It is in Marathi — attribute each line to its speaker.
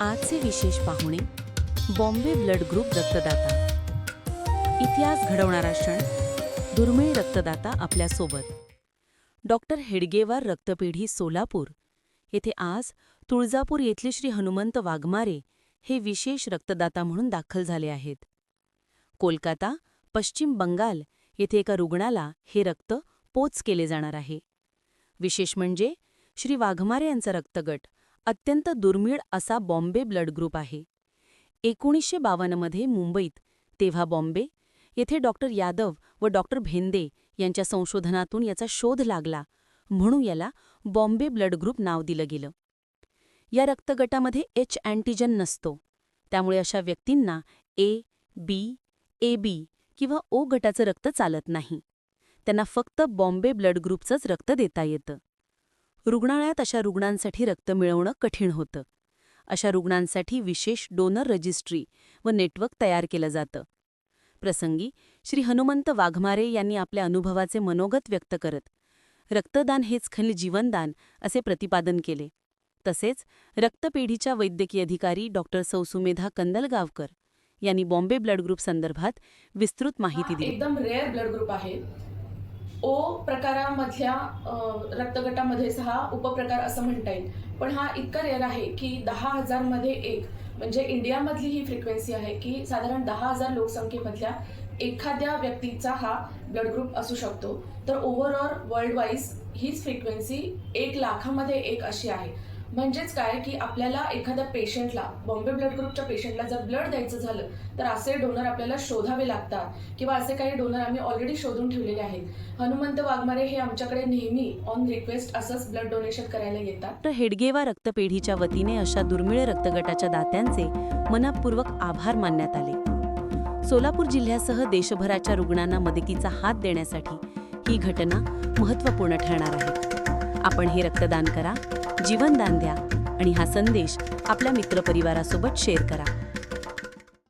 Speaker 1: आजचे विशेष पाहुणे बॉम्बे ब्लड ग्रुप रक्तदाता. इतिहास घडवणारा क्षण दुर्मिळ रक्तदाता आपल्यासोबत. डॉक्टर हेडगेवार रक्तपेढी सोलापूर. येथे आज तुळजापूर येथले श्री हनुमंत वाघमारे हे विशेष रक्तदाता म्हणून दाखल झाले आहेत. कोलकाता पश्चिम बंगाल येथे एका रुग्णाला हे रक्त पोच केले जाणार आहे. विशेष म्हणजे श्री वाघमारे यांचा रक्तगट. अत्यंत दुर्मिळ असा बॉम्बे ब्लड ग्रुप आहे. एकोणीसशे बावन्नमध्ये मुंबईत तेव्हा बॉम्बे येथे डॉक्टर यादव व डॉक्टर भेंदे यांच्या संशोधनातून याचा शोध लागला म्हणून याला बॉम्बे ब्लड ग्रुप नाव दिलं गेलं. या रक्तगटामध्ये एच अँटीजन नसतो. त्यामुळे अशा व्यक्तींना ए बी ए बी किंवा ओ गटाचं रक्त चालत नाही. त्यांना फक्त बॉम्बे ब्लड ग्रुपचंच रक्त देता येतं. रुग्णालयात अशा रुग्णांसाठी रक्त मिळवणं कठीण होतं. अशा रुग्णांसाठी विशेष डोनर रजिस्ट्री व नेटवर्क तयार केलं जातं. प्रसंगी श्री हनुमंत वाघमारे यांनी आपल्या अनुभवाचे मनोगत व्यक्त करत रक्तदान हेच खनिल जीवनदान असे प्रतिपादन केले. तसेच रक्तपेढीच्या वैद्यकीय अधिकारी डॉक्टर सौसुमेधा कंदलगावकर यांनी बॉम्बे ब्लड ग्रुप संदर्भात विस्तृत माहिती दिली.
Speaker 2: एकदम रेअर ब्लड ग्रुप आहे. ओ प्रकारामधल्या रक्तगटामध्ये रक्तगटामध्येच हा उपप्रकार असं म्हणता येईल. पण हा इतका रेअर आहे की दहा हजारमध्ये एक म्हणजे इंडियामधली ही फ्रिक्वेन्सी आहे की साधारण दहा हजार लोकसंख्येमधल्या एखाद्या व्यक्तीचा हा ब्लड ग्रुप असू शकतो. तर ओव्हरऑल वर्ल्ड वाईज हीच फ्रिक्वेन्सी एक लाखामध्ये एक अशी आहे. म्हणजेच काय की आपल्याला एखाद्या पेशंटला बॉम्बे ब्लड ग्रुपच्या पेशंटला जर ब्लड द्यायचं झालं तर असे डोनर आपल्याला शोधावे लागतात. किंवा असे काही डोनर आम्ही ऑलरेडी शोधून ठेवलेले आहेत. हनुमंत वाघमारे हे आमच्याकडे नेहमी ऑन रिक्वेस्ट असंच ब्लड डोनेशन करायला येतात.
Speaker 1: तर हेडगेवा रक्तपेढीच्या वतीने अशा दुर्मिळ रक्तगटाच्या दात्यांचे मनपूर्वक आभार मानण्यात आले. सोलापूर जिल्ह्यासह देशभराच्या रुग्णांना मदतीचा हात देण्यासाठी ही घटना महत्त्वपूर्ण ठरणार आहे. आपण हे रक्तदान करा जीवनदान द्या आणि हा संदेश आपल्या मित्रपरिवारासोबत शेअर करा.